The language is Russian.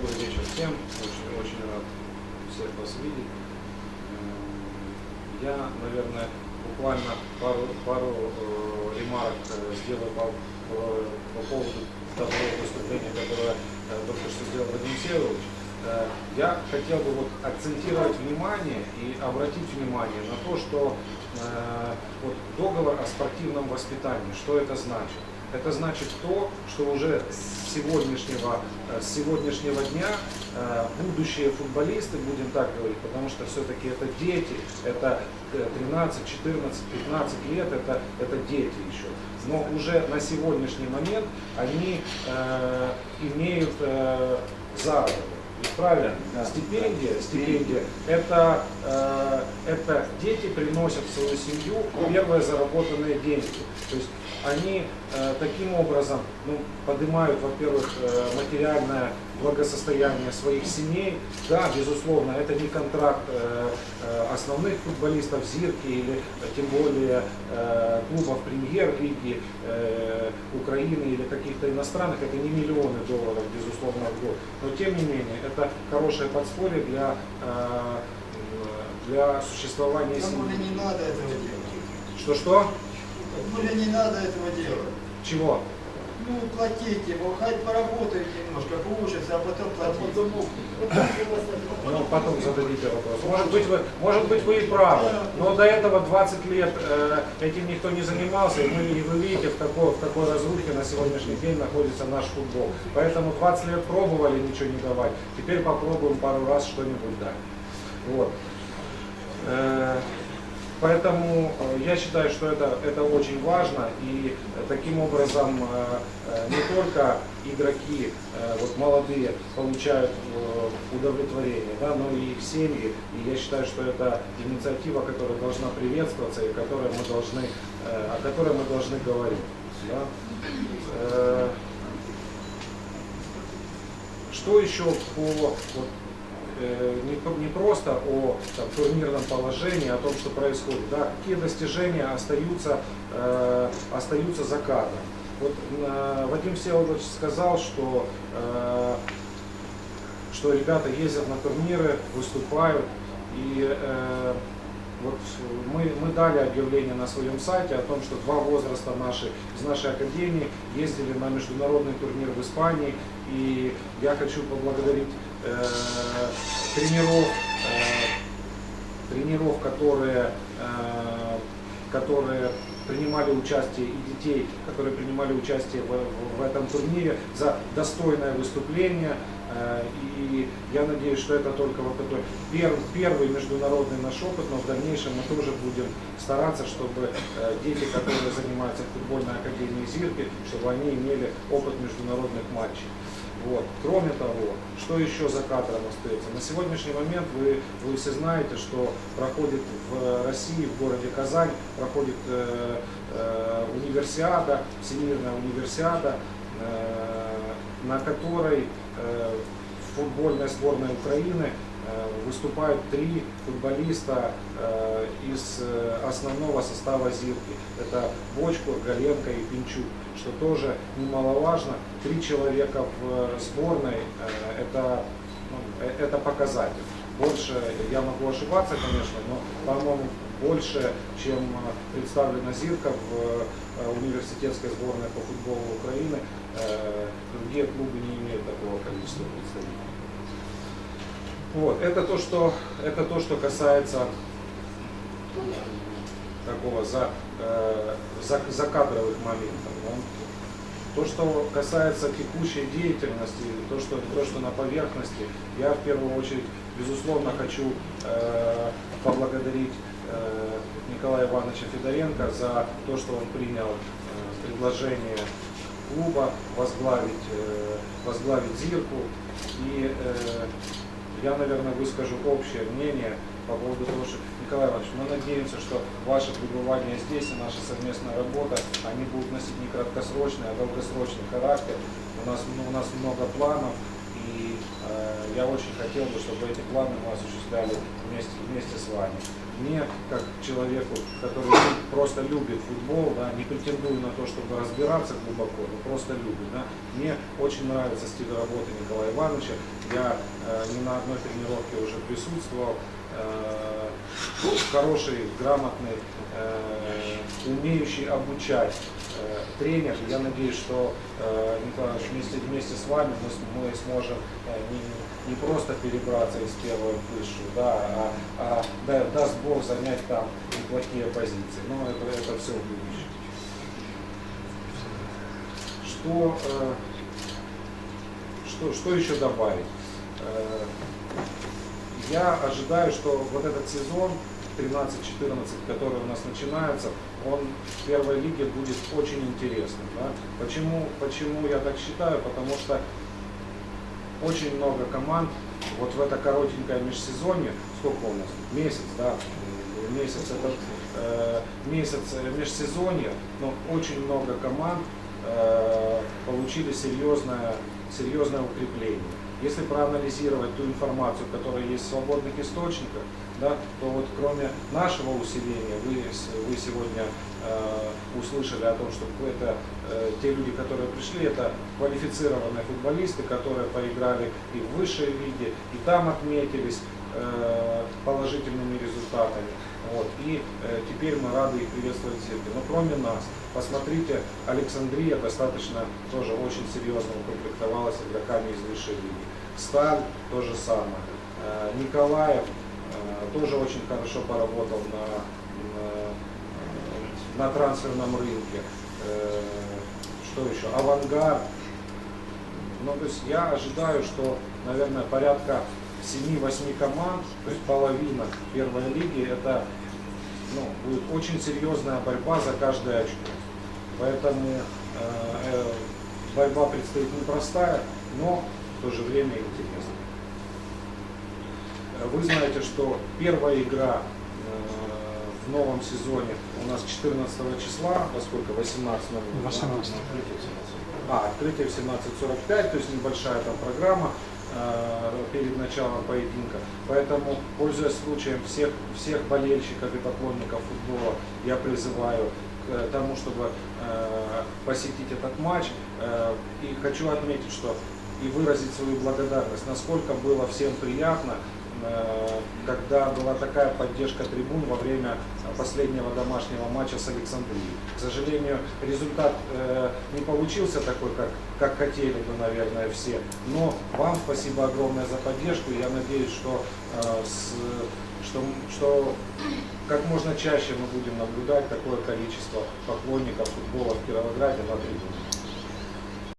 Добрый вечер всем. Очень, очень рад всех вас видеть. Э, Я, наверное, буквально пару, пару э, ремарок э, сделаю по, по- по поводу того выступления, которое э, только что сделал Вадим Северович. Э, Я хотел бы вот акцентировать внимание и обратить внимание на то, что э, вот договор о спортивном воспитании, что это значит? Это значит то, что уже с сегодняшнего, э, с сегодняшнего дня э, будущие футболисты, будем так говорить, потому что все-таки это дети, это э, 13, 14, 15 лет, это, это дети еще. Но уже на сегодняшний момент они э, имеют э, заработок. Правильно? Да. Стипендия, стипендия, это, э, это дети приносят в свою семью первые заработанные деньги. То есть они э, таким образом ну, поднимают, во-первых, э, материальное благосостояние своих семей. Да, безусловно, это не контракт э, э, основных футболистов Зирки или э, тем более э, клубов премьер-лиги э, Украины или каких-то иностранных, это не миллионы долларов, безусловно, в год. Но тем не менее, это хорошее подспорье для, э, для существования семьи. не надо этого делать? Что-что? Ли не надо этого делать? Чего? Ну, платите ему, хоть поработает немножко, поучится, а потом платить. Ну, потом зададите вопрос. Может быть, вы, может быть, вы и правы, но до этого 20 лет э, этим никто не занимался, и, мы, и вы видите, в такой, в такой разрухе на сегодняшний день находится наш футбол. Поэтому 20 лет пробовали ничего не давать, теперь попробуем пару раз что-нибудь дать. Вот. Э, Поэтому э, я считаю, что это, это очень важно, и таким образом э, э, не только игроки вот молодые получают удовлетворение, да, но и их семьи. И я считаю, что это инициатива, которая должна приветствоваться и которой мы должны, о которой мы должны говорить. да. Что еще по вот, не, по- не просто о там, турнирном положении, о том, что происходит, да, какие достижения остаются, э, остаются за кадром. Вот э, Вадим Всеволодович сказал, что, э, что ребята ездят на турниры, выступают, и э, вот мы, мы дали объявление на своем сайте о том, что два возраста наши, из нашей академии ездили на международный турнир в Испании. И я хочу поблагодарить э, тренеров, э, тренеров, которые, э, которые принимали участие и детей, которые принимали участие в, в- этом турнире за достойное выступление. Э, И я надеюсь, что это только вот такой пер- первый международный наш опыт, но в дальнейшем мы тоже будем стараться, чтобы э, дети, которые занимаются в футбольной академии Зирки, чтобы они имели опыт международных матчей. Вот. Кроме того, что еще за кадром остается? На сегодняшний момент вы, вы все знаете, что проходит в России, в городе Казань, проходит э, э, универсиада, всемирная универсиада, э, на которой э, в футбольной сборной Украины выступают три футболиста э, из э, основного состава Зирки. Это Бочкур, Галенко и Пинчук, что тоже немаловажно. Три человека в э, сборной э, это, ну, э, это показатель. Больше, я могу ошибаться, конечно, но, по-моему, больше, чем э, представлена Зирка в э, университетской сборной по футболу Украины, э, другие клубы не имеют такого количества представителей. Вот, это то, что, это то, что касается такого за, э, за, закадровых моментов. да. То, что касается текущей деятельности, то что, то, что на поверхности, я в первую очередь, безусловно, хочу э, поблагодарить э, Николая Ивановича Федоренко за то, что он принял э, предложение клуба возглавить, э, возглавить Зирку. И э, я, наверное, выскажу общее мнение по поводу того, что, Николай Иванович, мы надеемся, что ваше пребывание здесь и наша совместная работа, они будут носить не краткосрочный, а долгосрочный характер. У нас, у нас много планов, и э, я очень хотел бы, чтобы эти планы мы осуществляли вместе, вместе с вами. Мне, как человеку, который просто любит футбол, да, не претендую на то, чтобы разбираться глубоко, но просто любит. Да. Мне очень нравится стиль работы Николая Ивановича. Я э, не на одной тренировке уже присутствовал. Э, хороший, грамотный, э, умеющий обучать тренер. Я надеюсь, что э, Николай Иванович, вместе, вместе с вами мы, мы сможем э, не, не просто перебраться из первой в высшую, да, а, а да- даст Бог занять там неплохие позиции. Но это, это все в будущем. Что, э, что, что еще добавить? Э, я ожидаю, что вот этот сезон 13-14, который у нас начинается, он в первой лиге будет очень интересным. Да? Почему, почему я так считаю? Потому что очень много команд вот в это коротенькое межсезонье, сколько у нас? Месяц, да? Месяц это э, месяц э, межсезонье, но очень много команд э, получили серьезное, серьезное укрепление. Если проанализировать ту информацию, которая есть в свободных источниках, да, то вот кроме нашего усиления, вы, вы сегодня э, услышали о том, что это э, те люди, которые пришли, это квалифицированные футболисты, которые поиграли и в высшей лиге, и там отметились э, положительными результатами. Вот. И э, теперь мы рады их приветствовать в Сербии. Но кроме нас, посмотрите, Александрия достаточно тоже очень серьезно укомплектовалась игроками из высшей лиги. Сталь то же самое. Э, Николаев э, тоже очень хорошо поработал на, на, на трансферном рынке. Э, Что еще? Авангард. Ну, то есть я ожидаю, что, наверное, порядка 7-8 команд, то есть половина первой лиги, это ну, будет очень серьезная борьба за каждое очко. Поэтому э, э, борьба предстоит непростая, но в то же время интересная. Вы знаете, что первая игра э, в новом сезоне у нас 14 числа, во сколько? 18 18. а, открытие в 17.45, то есть небольшая там программа перед началом поединка. Поэтому, пользуясь случаем, всех, всех болельщиков и поклонников футбола я призываю к тому, чтобы э, посетить этот матч. Э, и хочу отметить, что и выразить свою благодарность, насколько было всем приятно, э, когда была такая поддержка трибун во время последнего домашнего матча с Александрией. К сожалению, результат э, не получился такой, как, как хотели бы, наверное, все. Но вам спасибо огромное за поддержку. Я надеюсь, что, э, что, что как можно чаще мы будем наблюдать такое количество поклонников футбола в Кировограде на трибуне.